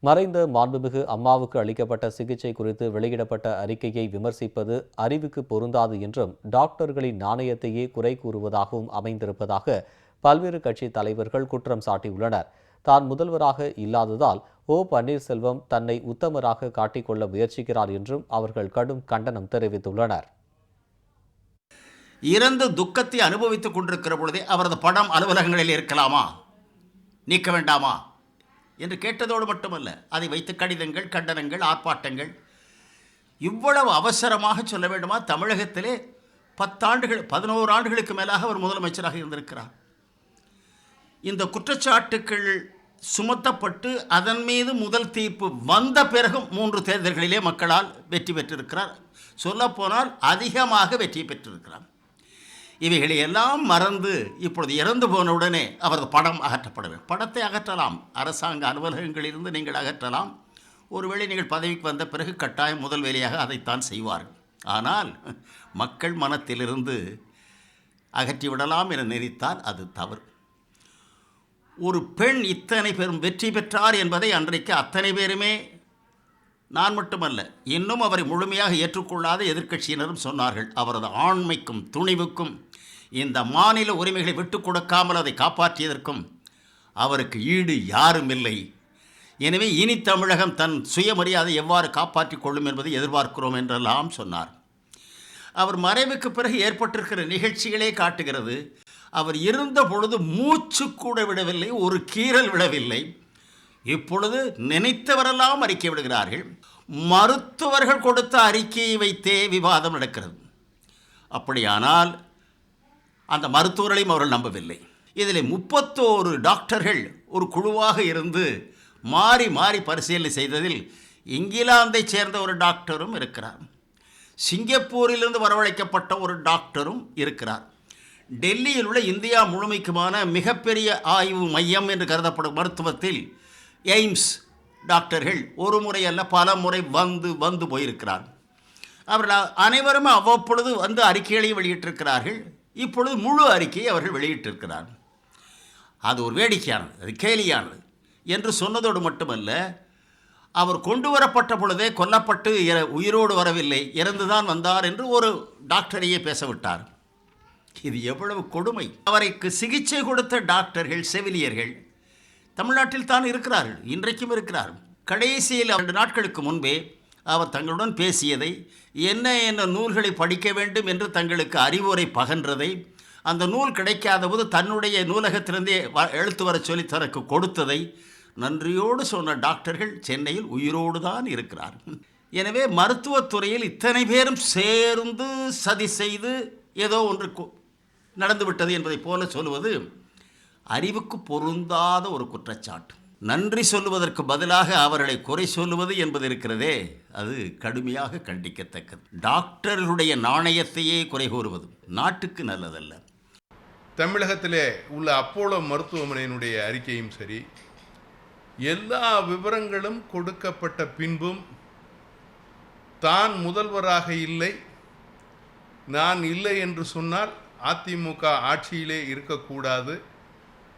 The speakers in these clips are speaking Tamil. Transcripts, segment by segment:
மறைந்த மாண்புமிகு அம்மாவுக்கு அளிக்கப்பட்ட சிகிச்சை குறித்து வெளியிடப்பட்ட அறிக்கையை விமர்சிப்பது அறிவுக்கு பொருந்தாது என்றும் டாக்டர்களின் நாணயத்தையே குறை கூறுவதாகவும் அமைந்திருப்பதாக பல்வேறு கட்சி தலைவர்கள் குற்றம் சாட்டியுள்ளனர். தான் முதல்வராக இல்லாததால் ஓ பன்னீர்செல்வம் தன்னை உத்தமராக காட்டிக்கொள்ள முயற்சிக்கிறார் என்றும் அவர்கள் கடும் கண்டனம் தெரிவித்துள்ளனர். இறந்து துக்கத்தை அனுபவித்துக் கொண்டிருக்கிற பொழுதே அவரது படம் அலுவலகங்களில் இருக்கலாமா? நீக்க வேண்டாமா? என்று கேட்டதோடு மட்டுமல்ல அதை வைத்து கடிதங்கள் கண்டனங்கள் ஆர்ப்பாட்டங்கள் இவ்வளவு அவசரமாக சொல்ல வேண்டுமா? தமிழகத்திலே பத்தாண்டுகள் பதினோரு ஆண்டுகளுக்கு மேலாக அவர் முதலமைச்சராக இருந்திருக்கிறார். இந்த குற்றச்சாட்டுக்கள் சுமத்தப்பட்டு அதன் மீது முதல் தீர்ப்பு வந்த பிறகும் மூன்று தேர்தல்களிலே மக்களால் வெற்றி பெற்றிருக்கிறார். சொல்லப்போனால் அதிகமாக வெற்றி பெற்றிருக்கிறார். இவைகளை எல்லாம் மறந்து இப்பொழுது இறந்து போன உடனே அவரது படம் அகற்றப்பட வேண்டும் படத்தை அகற்றலாம். அரசாங்க அலுவலகங்களிலிருந்து நீங்கள் அகற்றலாம். ஒருவேளை நீங்கள் பதவிக்கு வந்த பிறகு கட்டாயம் முதல் வேலையாக அதைத்தான் செய்வார்கள். ஆனால் மக்கள் மனத்திலிருந்து அகற்றிவிடலாம் என நினைத்தால் அது தவறு. ஒரு பெண் இத்தனை பெரும் வெற்றி பெற்றார் என்பதை அன்றைக்கு அத்தனை பேருமே நான் மட்டுமல்ல இன்னும் அவரை முழுமையாக ஏற்றுக்கொள்ளாத எதிர்க்கட்சியினரும் சொன்னார்கள் அவரது ஆண்மைக்கும் துணிவுக்கும் இந்த மாநில உரிமைகளை விட்டு கொடுக்காமல் அதை காப்பாற்றியதற்கும் அவருக்கு ஈடு யாரும் இல்லை. எனவே இனி தமிழகம் தன் சுயமரியாதை எவ்வாறு காப்பாற்றிக் கொள்ளும் என்பதை எதிர்பார்க்கிறோம் என்றெல்லாம் சொன்னார். அவர் மறைவுக்கு பிறகு ஏற்பட்டிருக்கிற நிகழ்ச்சிகளே காட்டுகிறது. அவர் இருந்த பொழுது மூச்சு கூட விடவில்லை ஒரு கீறல் விடவில்லை. இப்பொழுது நினைத்தவரெல்லாம் அறிக்கை விடுகிறார்கள். மருத்துவர்கள் கொடுத்த அறிக்கையை வைத்தே விவாதம் நடக்கிறது. அப்படியானால் அந்த மருத்துவர்களையும் அவர்கள் நம்பவில்லை. இதில் முப்பத்தோரு டாக்டர்கள் ஒரு குழுவாக இருந்து மாறி மாறி பரிசீலனை செய்ததில் இங்கிலாந்தைச் சேர்ந்த ஒரு டாக்டரும் இருக்கிறார். சிங்கப்பூரிலிருந்து வரவழைக்கப்பட்ட ஒரு டாக்டரும் இருக்கிறார். டெல்லியில் உள்ள இந்தியா முழுமைக்குமான மிகப்பெரிய ஆய்வு மையம் என்று கருதப்படும் மருத்துவத்தில் எய்ம்ஸ் டாக்டர்கள் ஒரு முறை அல்ல பல முறை வந்து வந்து போயிருக்கிறார். அவர்கள் அனைவரும் அவ்வப்பொழுது வந்து அறிக்கைகளையும் வெளியிட்டிருக்கிறார்கள். இப்பொழுது முழு அறிக்கையை அவர்கள் வெளியிட்டிருக்கிறார். அது ஒரு வேடிக்கையானது அது கேலியானது. என்று சொன்னதோடு மட்டுமல்ல அவர் கொண்டு வரப்பட்ட பொழுதே கொல்லப்பட்டு உயிரோடு வரவில்லை இறந்துதான் வந்தார் என்று ஒரு டாக்டரையே பேசவிட்டார். இது எவ்வளவு கொடுமை. அவருக்கு சிகிச்சை கொடுத்த டாக்டர்கள் செவிலியர்கள் தமிழ்நாட்டில் தான் இருக்கிறார்கள் இன்றைக்கும் இருக்கிறார் கடைசியில் இரண்டு நாட்களுக்கு முன்பே அவர் தங்களுடன் பேசியதை என்ன என்ன நூல்களை படிக்க வேண்டும் என்று தங்களுக்கு அறிவுரை பகன்றதை அந்த நூல் கிடைக்காத போது தன்னுடைய நூலகத்திலிருந்தே வ- எழுத்து வர சொல்லி தனக்கு கொடுத்ததை நன்றியோடு சொன்ன டாக்டர்கள் சென்னையில் உயிரோடு தான் இருக்கிறார். எனவே மருத்துவத்துறையில் இத்தனை பேரும் சேர்ந்து சதி செய்து ஏதோ ஒன்று நடந்துவிட்டது என்பதை போல சொல்வது அறிவுக்கு பொருந்தாத ஒரு குற்றச்சாட்டு. நன்றி சொல்லுவதற்கு பதிலாக அவர்களை குறை சொல்லுவது என்பது இருக்கிறதே அது கடுமையாக கண்டிக்கத்தக்கது. டாக்டர்களுடைய நாணயத்தையே குறை கூறுவது நாட்டுக்கு நல்லதல்ல. தமிழகத்திலே உள்ள அப்போலோ மருத்துவமனையினுடைய அறிக்கையும் சரி எல்லா விவரங்களும் கொடுக்கப்பட்ட பின்பும் தான் முதல்வராக இல்லை நான் இல்லை என்று சொன்னால் அதிமுக ஆட்சியிலே இருக்கக்கூடாது.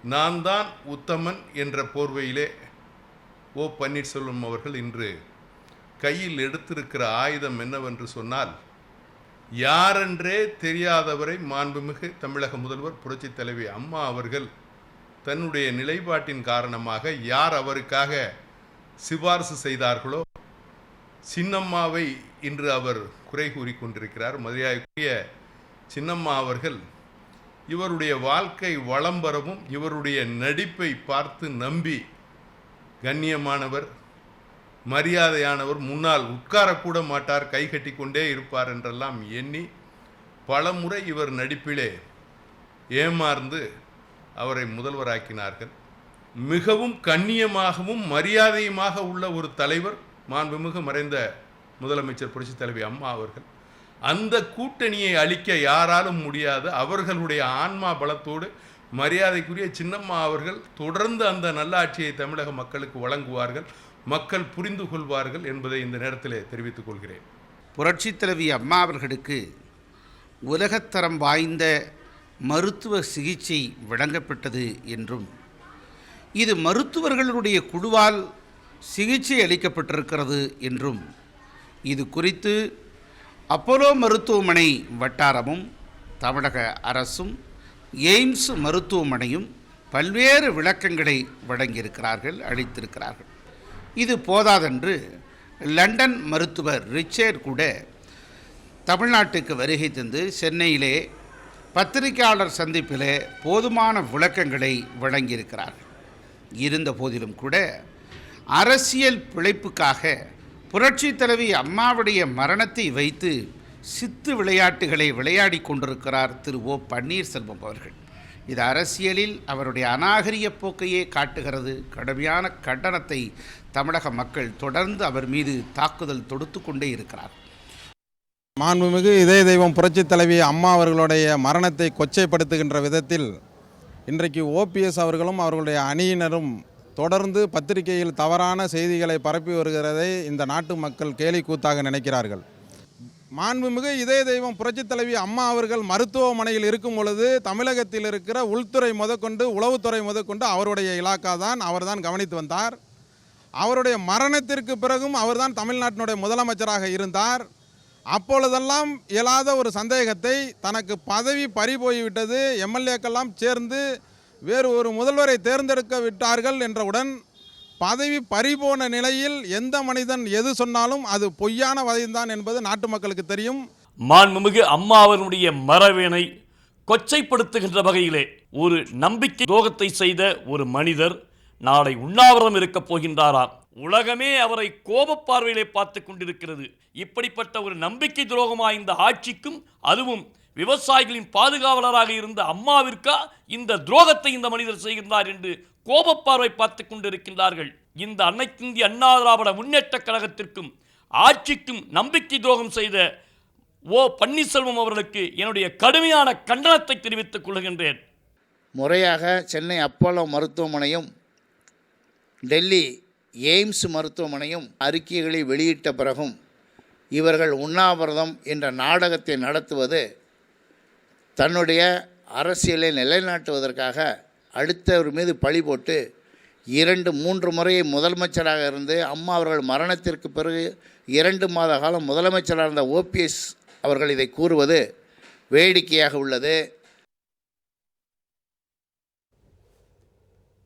நான் தான் உத்தமன் என்ற போர்வையிலே ஓ பன்னீர்செல்வம் அவர்கள் இன்று கையில் எடுத்திருக்கிற ஆயுதம் என்னவென்று சொன்னால் யாரென்றே தெரியாதவரை மாண்புமிகு தமிழக முதல்வர் புரட்சித் தலைவி அம்மா அவர்கள் தன்னுடைய நிலைப்பாட்டின் காரணமாக யார் அவருக்காக சிபார்சு செய்தார்களோ சின்னம்மாவை இன்று அவர் குறை கூறி கொண்டிருக்கிறார். மரியாதைக்குரிய சின்னம்மா அவர்கள் இவருடைய வாழ்க்கை வளம் பெறவும் இவருடைய நடிப்பை பார்த்து நம்பி கண்ணியமானவர் மரியாதையானவர் முன்னால் உட்காரக்கூட மாட்டார் கை கட்டி கொண்டே இருப்பார் என்றெல்லாம் எண்ணி பலமுறை இவர் நடிப்பிலே ஏமாந்து அவரை முதல்வராக்கினார்கள். மிகவும் கண்ணியமாகவும் மரியாதையுமாக உள்ள ஒரு தலைவர் மாண்புமிகு மறைந்த முதலமைச்சர் புரட்சித் தலைவி அம்மா அவர்கள். அந்த கூட்டணியை அழிக்க யாராலும் முடியாது. அவர்களுடைய ஆன்மா பலத்தோடு மரியாதைக்குரிய சின்னம்மா அவர்கள் தொடர்ந்து அந்த நல்லாட்சியை தமிழக மக்களுக்கு வழங்குவார்கள். மக்கள் புரிந்து கொள்வார்கள் என்பதை இந்த நேரத்தில் தெரிவித்துக் கொள்கிறேன். புரட்சி தலைவி அம்மா அவர்களுக்கு உலகத்தரம் வாய்ந்த மருத்துவ சிகிச்சை வழங்கப்பட்டது என்றும் இது மருத்துவர்களுடைய குழுவால் சிகிச்சை அளிக்கப்பட்டிருக்கிறது என்றும் இது குறித்து அப்போலோ மருத்துவமனை வட்டாரமும் தமிழக அரசும் எய்ம்ஸ் மருத்துவமனையும் பல்வேறு விளக்கங்களை வழங்கியிருக்கிறார்கள் அளித்திருக்கிறார்கள். இது போதாதென்று லண்டன் மருத்துவர் ரிச்சர்ட் கூட தமிழ்நாட்டுக்கு வருகை தந்து சென்னையிலே பத்திரிகையாளர் சந்திப்பிலே போதுமான விளக்கங்களை வழங்கியிருக்கிறார்கள். இருந்த போதிலும் கூட அரசியல் பிழைப்புக்காக புரட்சி தலைவி அம்மாவுடைய மரணத்தை வைத்து சித்து விளையாட்டுகளை விளையாடி கொண்டிருக்கிறார் திரு ஓ பன்னீர்செல்வம் அவர்கள். இது அரசியலில் அவருடைய அநாகரிய போக்கையே காட்டுகிறது. கடுமையான கண்டனத்தை தமிழக மக்கள் தொடர்ந்து அவர் மீது தாக்குதல் தொடுத்து கொண்டே இருக்கிறார். மாண்புமிகு இதய தெய்வம் புரட்சி தலைவி அம்மா அவர்களுடைய மரணத்தை கொச்சைப்படுத்துகின்ற விதத்தில் இன்றைக்கு ஓபிஎஸ் அவர்களும் அவர்களுடைய அணியினரும் தொடர்ந்து பத்திரிகையில் தவறான செய்திகளை பரப்பி வருகிறதை இந்த நாட்டு மக்கள் கேலி கூத்தாக நினைக்கிறார்கள். மாண்புமிகு இதய தெய்வம் புரட்சித் தலைவி அம்மா அவர்கள் மருத்துவமனையில் இருக்கும் பொழுது தமிழகத்தில் இருக்கிற உள்துறை முதற்கொண்டு உளவுத்துறை முதற்கொண்டு அவருடைய இலாக்கா தான் அவர்தான் கவனித்து வந்தார். அவருடைய மரணத்திற்கு பிறகும் அவர்தான் தமிழ்நாட்டினுடைய முதலமைச்சராக இருந்தார். அப்பொழுதெல்லாம் இயலாத ஒரு சந்தேகத்தை தனக்கு பதவி பறி போய்விட்டது எம்எல்ஏக்கெல்லாம் சேர்ந்து வேறு ஒரு முதல்வரை தேர்ந்தெடுக்க விட்டார்கள் என்றவுடன் பதவி பறிபோன நிலையில் எந்த மனிதன் எது சொன்னாலும் அது பொய்யான வதைதான் என்பது நாட்டு மக்களுக்கு தெரியும். மாண்புமிகு அம்மா அவர்களுடைய மரவேனை கொச்சைப்படுத்துகின்ற வகையிலே ஒரு நம்பிக்கை துரோகத்தை செய்த ஒரு மனிதர் நாளை உண்ணாவிரதம் இருக்கப் போகின்றாராம் உலகமே அவரை கோபப்பார்வையிலே பார்த்து கொண்டிருக்கிறது. இப்படிப்பட்ட ஒரு நம்பிக்கை துரோகமாய் இந்த ஆட்சிக்கும் அதுவும் விவசாயிகளின் பாதுகாவலராக இருந்த அம்மாவிற்கா இந்த துரோகத்தை இந்த மனிதர் செய்கின்றார் என்று கோபப்பார்வை பார்த்து கொண்டிருக்கின்றார்கள். இந்த அன்னைக்கிந்திய அண்ணா திராவிட முன்னேற்ற கழகத்திற்கும் ஆட்சிக்கும் நம்பிக்கை துரோகம் செய்த ஓ பன்னீர்செல்வம் அவர்களுக்கு என்னுடைய கடுமையான கண்டனத்தை தெரிவித்துக் கொள்கின்றேன். முறையாக சென்னை அப்போலோ மருத்துவமனையும் டெல்லி எய்ம்ஸ் மருத்துவமனையும் அறிக்கைகளை வெளியிட்ட பிறகும் இவர்கள் உண்ணாவிரதம் என்ற நாடகத்தை நடத்துவது தன்னுடைய அரசியலை நிலைநாட்டுவதற்காக அடுத்தவர் மீது பழி போட்டு இரண்டு மூன்று முறை முதலமைச்சராக இருந்து அம்மா அவர்கள் மரணத்திற்கு பிறகு இரண்டு மாத காலம் முதலமைச்சராக இருந்த ஓபிஎஸ் அவர்கள் இதை கூறுவது வேடிக்கையாக உள்ளது.